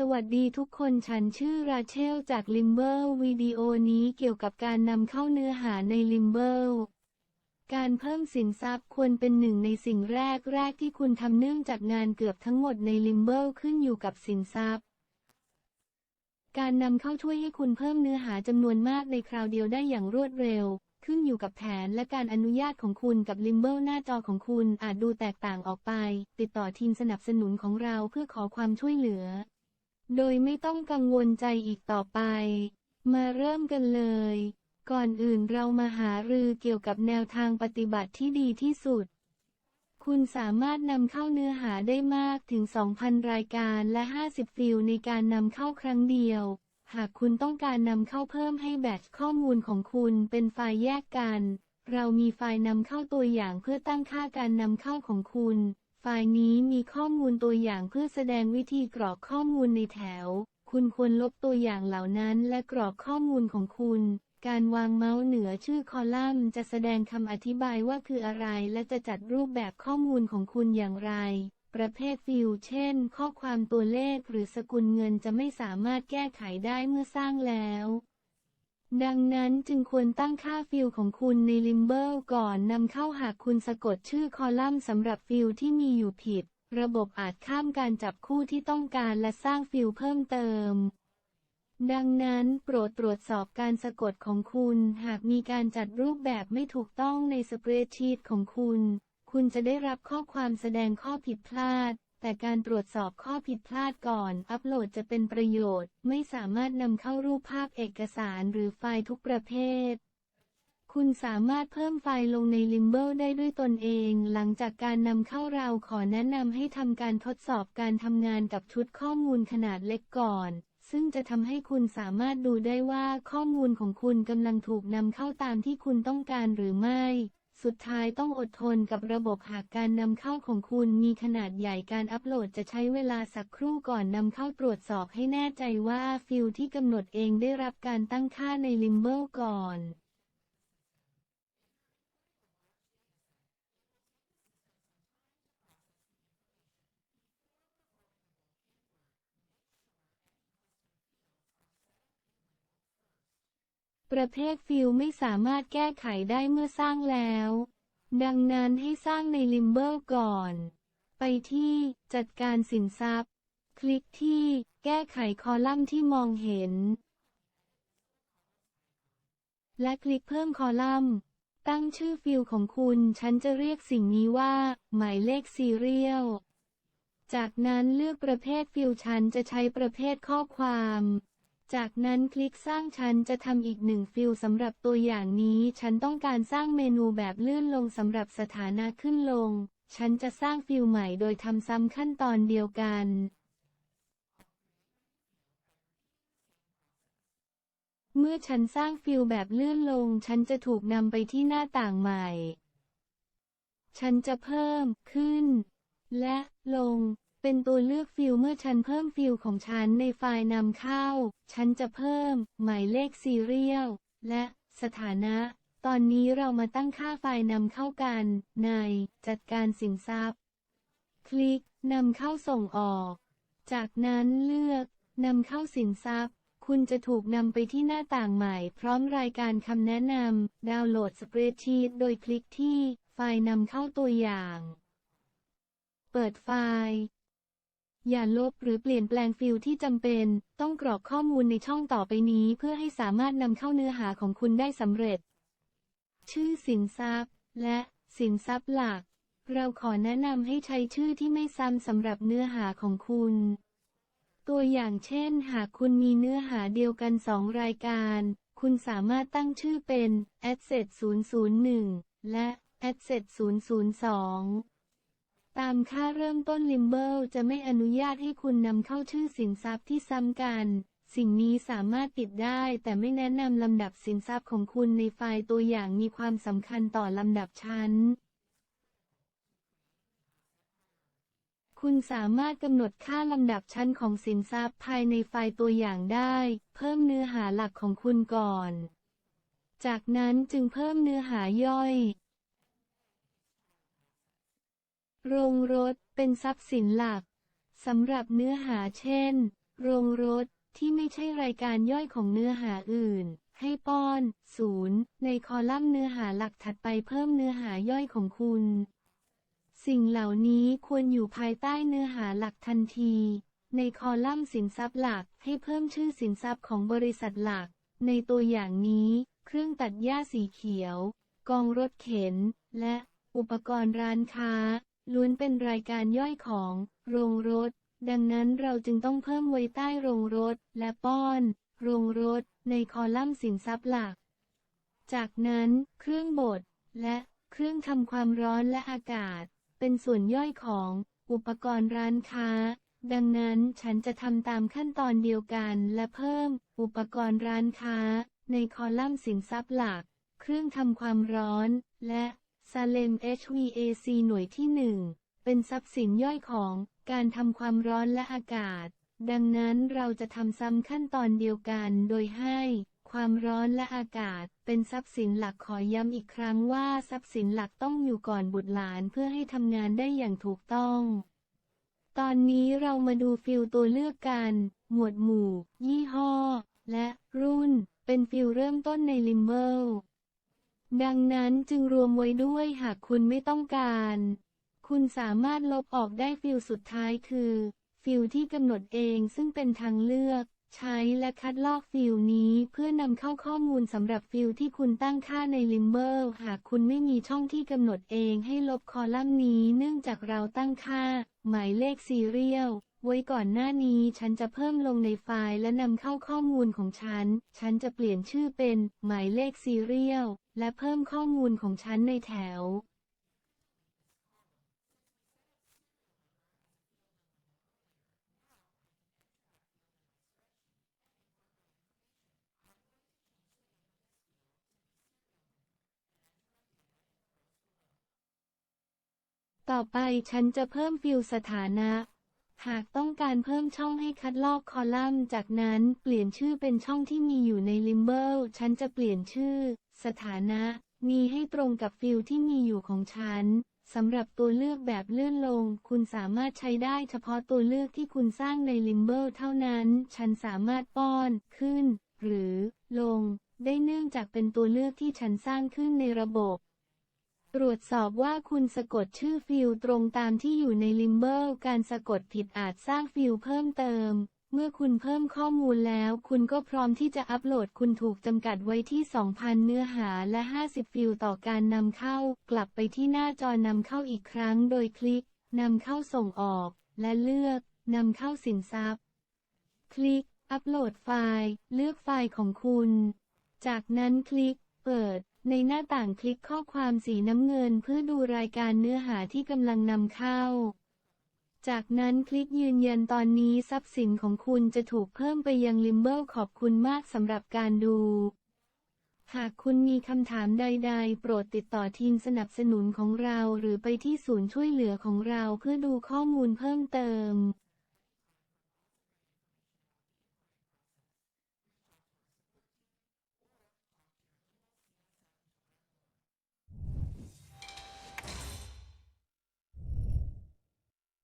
สวัสดีทุกคนฉันชื่อราเชลจากลิมเบิลวิดีโอนี้เกี่ยวกับการนำเข้าเนื้อหาในลิมเบิลการเพิ่มสินทรัพย์ควรเป็นหนึ่งในสิ่งแรกแรกที่คุณทำเนื่องจากงานเกือบทั้งหมดในลิมเบิลขึ้นอยู่กับสินทรัพย์ การนำเข้าช่วยให้คุณเพิ่มเนื้อหาจำนวนมากในคราวเดียวได้อย่างรวดเร็ว ขึ้นอยู่กับแผนและการอนุญาตของคุณกับลิมเบิลหน้าจอของคุณอาจดูแตกต่างออกไป ติดต่อทีมสนับสนุนของเราเพื่อขอความช่วยเหลือ โดยไม่ต้องกังวลใจอีกต่อไป มาเริ่มกันเลย ก่อนอื่นเรามาหารือเกี่ยวกับแนวทางปฏิบัติที่ดีที่สุด คุณสามารถนำเข้าเนื้อหาได้มากถึง 2,000 รายการและ 50 ฟิลในการนำเข้าครั้งเดียว หากคุณต้องการนำเข้าเพิ่มให้แบตข้อมูลของคุณเป็นไฟล์แยกกัน เรามีไฟล์นำเข้าตัวอย่างเพื่อตั้งค่าการนำเข้าของคุณ ไฟล์นี้มีข้อมูลตัวอย่างเพื่อแสดงวิธีกรอกข้อมูลในแถว คุณควรลบตัวอย่างเหล่านั้นและกรอกข้อมูลของคุณ การวางเมาส์เหนือชื่อคอลัมน์จะแสดงคำอธิบายว่าคืออะไรและจะจัดรูปแบบข้อมูลของคุณอย่างไร ประเภทฟิลด์เช่น ข้อความตัวเลขหรือสกุลเงินจะไม่สามารถแก้ไขได้เมื่อสร้างแล้ว ดังนั้นจึงควรตั้งค่าฟิลด์ของคุณในลิมเบิลก่อนนำเข้าหากคุณสะกดชื่อคอลัมน์สำหรับฟิลด์ที่มีอยู่ผิด ระบบอาจข้ามการจับคู่ที่ต้องการและสร้างฟิลด์เพิ่มเติม ดังนั้นโปรดตรวจสอบการสะกดของคุณ หากมีการจัดรูปแบบไม่ถูกต้องในสเปรดชีตของคุณ คุณจะได้รับข้อความแสดงข้อผิดพลาด แต่การตรวจสอบข้อผิดพลาดก่อน อัปโหลดจะเป็นประโยชน์ ไม่สามารถนำเข้ารูปภาพเอกสารหรือไฟล์ทุกประเภท คุณสามารถเพิ่มไฟล์ลงในลิมเบิลได้ด้วยตนเอง หลังจากการนำเข้าเราขอแนะนำให้ทำการทดสอบการทำงานกับชุดข้อมูลขนาดเล็กก่อนซึ่งจะทำให้คุณสามารถดูได้ว่าข้อมูลของคุณกำลังถูกนำเข้าตามที่คุณต้องการหรือไม่ สุดท้ายต้องอดทนกับระบบหากการนำเข้าของคุณมีขนาดใหญ่การอัปโหลดจะใช้เวลาสักครู่ก่อนนำเข้าตรวจสอบให้แน่ใจว่าฟิลด์ที่กำหนดเองได้รับการตั้งค่าในลิมเบิลก่อน ประเภทฟิลไม่สามารถแก้ไขได้เมื่อสร้างแล้ว ดังนั้นให้สร้างในลิมเบิลก่อน ไปที่จัดการสินทรัพย์ คลิกที่แก้ไขคอลัมน์ที่มองเห็น และคลิกเพิ่มคอลัมน์ ตั้งชื่อฟิลของคุณ ฉันจะเรียกสิ่งนี้ว่า หมายเลขซีเรียล จากนั้นเลือกประเภทฟิลฉันจะใช้ประเภทข้อความ จากนั้นคลิกสร้างฉันจะทำอีกหนึ่งฟิลสำหรับตัวอย่างนี้ ฉันต้องการสร้างเมนูแบบเลื่อนลงสำหรับสถานะขึ้นลง ฉันจะสร้างฟิลใหม่โดยทำซ้ำขั้นตอนเดียวกันเมื่อฉันสร้างฟิลแบบเลื่อนลง ฉันจะถูกนำไปที่หน้าต่างใหม่ ฉันจะเพิ่ม ขึ้น และลง เป็นตัวเลือกฟิลเมื่อฉันเพิ่มฟิลของฉันในไฟล์นำเข้า ฉันจะเพิ่ม หมายเลขซีเรียล และสถานะ ตอนนี้เรามาตั้งค่าไฟล์นำเข้ากัน ใน จัดการสินทรัพย์ คลิกนำเข้าส่งออก จากนั้นเลือกนำเข้าสินทรัพย์ คุณจะถูกนำไปที่หน้าต่างใหม่ พร้อมรายการคำแนะนำ ดาวน์โหลดสเปรดชีตโดยคลิกที่ ไฟล์นำเข้าตัวอย่าง เปิดไฟล์ อย่าลบหรือเปลี่ยนแปลงฟิลที่จำเป็น ต้องกรอกข้อมูลในช่องต่อไปนี้เพื่อให้สามารถนำเข้าเนื้อหาของคุณได้สำเร็จ ชื่อสินทรัพย์ และสินทรัพย์หลัก เราขอแนะนำให้ใช้ชื่อที่ไม่ซ้ำสำหรับเนื้อหาของคุณ ตัวอย่างเช่น หากคุณมีเนื้อหาเดียวกันสองรายการ คุณสามารถตั้งชื่อเป็น Asset 001 และ Asset 002 ตามค่าเริ่มต้นลิมเบิลจะไม่อนุญาตให้คุณนำเข้าชื่อสินทรัพย์ที่ซ้ำกัน สิ่งนี้สามารถปิดได้แต่ไม่แนะนำลำดับสินทรัพย์ของคุณในไฟล์ตัวอย่างมีความสำคัญต่อลำดับชั้น คุณสามารถกำหนดค่าลำดับชั้นของสินทรัพย์ภายในไฟล์ตัวอย่างได้ เพิ่มเนื้อหาหลักของคุณก่อน จากนั้นจึงเพิ่มเนื้อหาย่อย โรงรถเป็นทรัพย์สินหลักสำหรับเนื้อหาเช่น โรงรถที่ไม่ใช่รายการย่อยของเนื้อหาอื่น ให้ป้อนศูนย์ในคอลัมน์เนื้อหาหลักถัดไปเพิ่มเนื้อหาย่อยของคุณ สิ่งเหล่านี้ควรอยู่ภายใต้เนื้อหาหลักทันที ในคอลัมน์สินทรัพย์หลักให้เพิ่มชื่อสินทรัพย์ของบริษัทหลัก ในตัวอย่างนี้ เครื่องตัดหญ้าสีเขียว กองรถเข็น และอุปกรณ์ร้านค้า ล้วนเป็นรายการย่อยของโรงรถ ดังนั้นเราจึงต้องเพิ่มไว้ใต้โรงรถและป้อน โรงรถ ในคอลัมน์สินทรัพย์หลัก จากนั้นเครื่องบดและเครื่องทำความร้อนและอากาศ เป็นส่วนย่อยของอุปกรณ์ร้านค้า ดังนั้นฉันจะทำตามขั้นตอนเดียวกันและเพิ่ม อุปกรณ์ร้านค้า ในคอลัมน์สินทรัพย์หลัก เครื่องทำความร้อน และ ซาเลม HVAC หน่วยที่1เป็นทรัพย์สินย่อยของการทำความร้อนและอากาศ ดังนั้นเราจะทำซ้ำขั้นตอนเดียวกันโดยให้ ความร้อนและอากาศ เป็นทรัพย์สินหลักขอย้ำอีกครั้งว่าทรัพย์สินหลักต้องอยู่ก่อนบุตรหลานเพื่อให้ทำงานได้อย่างถูกต้อง ตอนนี้เรามาดูฟิลตัวเลือกกัน หมวดหมู่ ยี่ห้อ และรุ่น เป็นฟิลเริ่มต้นในลิมเบล ดังนั้นจึงรวมไว้ด้วยหากคุณไม่ต้องการ คุณสามารถลบออกได้ฟิลสุดท้ายคือ ฟิลที่กำหนดเองซึ่งเป็นทางเลือก ใช้และคัดลอกฟิลนี้เพื่อนำเข้าข้อมูลสำหรับฟิลที่คุณตั้งค่าในลิมเบลหากคุณไม่มีช่องที่กำหนดเองให้ลบคอลัมน์นี้เนื่องจากเราตั้งค่า หมายเลขซีเรียล ไว้ก่อนหน้านี้ฉันจะเพิ่มลงในไฟล์และนำเข้าข้อมูลของฉัน ฉันจะเปลี่ยนชื่อเป็นหมายเลขซีเรียลและเพิ่มข้อมูลของฉันในแถว ต่อไปฉันจะเพิ่มฟิลสถานะ หากต้องการเพิ่มช่องให้คัดลอกคอลัมน์ จากนั้นเปลี่ยนชื่อเป็นช่องที่มีอยู่ในลิมเบลฉันจะเปลี่ยนชื่อ สถานะ นี้ให้ตรงกับฟิลที่มีอยู่ของฉันสำหรับตัวเลือกแบบเลื่อนลง คุณสามารถใช้ได้เฉพาะตัวเลือกที่คุณสร้างในลิมเบลเท่านั้น ฉันสามารถป้อน ขึ้น หรือ ลง ได้เนื่องจากเป็นตัวเลือกที่ฉันสร้างขึ้นในระบบ ตรวจสอบว่าคุณสะกดชื่อฟิลตรงตามที่อยู่ในลิมเบลการสะกดผิดอาจสร้างฟิลเพิ่มเติม เมื่อคุณเพิ่มข้อมูลแล้ว คุณก็พร้อมที่จะอัปโหลดคุณถูกจำกัดไว้ที่ 2,000 เนื้อหาและ 50 ฟิลต่อการนำเข้า กลับไปที่หน้าจอนำเข้าอีกครั้งโดยคลิกนำเข้าส่งออก และเลือกนำเข้าสินทรัพย์ คลิก อัปโหลดไฟล์ เลือกไฟล์ของคุณ จากนั้นคลิก เปิด ในหน้าต่างคลิกข้อความสีน้ำเงินเพื่อดูรายการเนื้อหาที่กำลังนำเข้า จากนั้นคลิกยืนยันตอนนี้ทรัพย์สินของคุณจะถูกเพิ่มไปยังลิมเบิลขอบคุณมากสำหรับการดู หากคุณมีคำถามใด ๆ โปรดติดต่อทีมสนับสนุนของเราหรือไปที่ศูนย์ช่วยเหลือของเราเพื่อดูข้อมูลเพิ่มเติม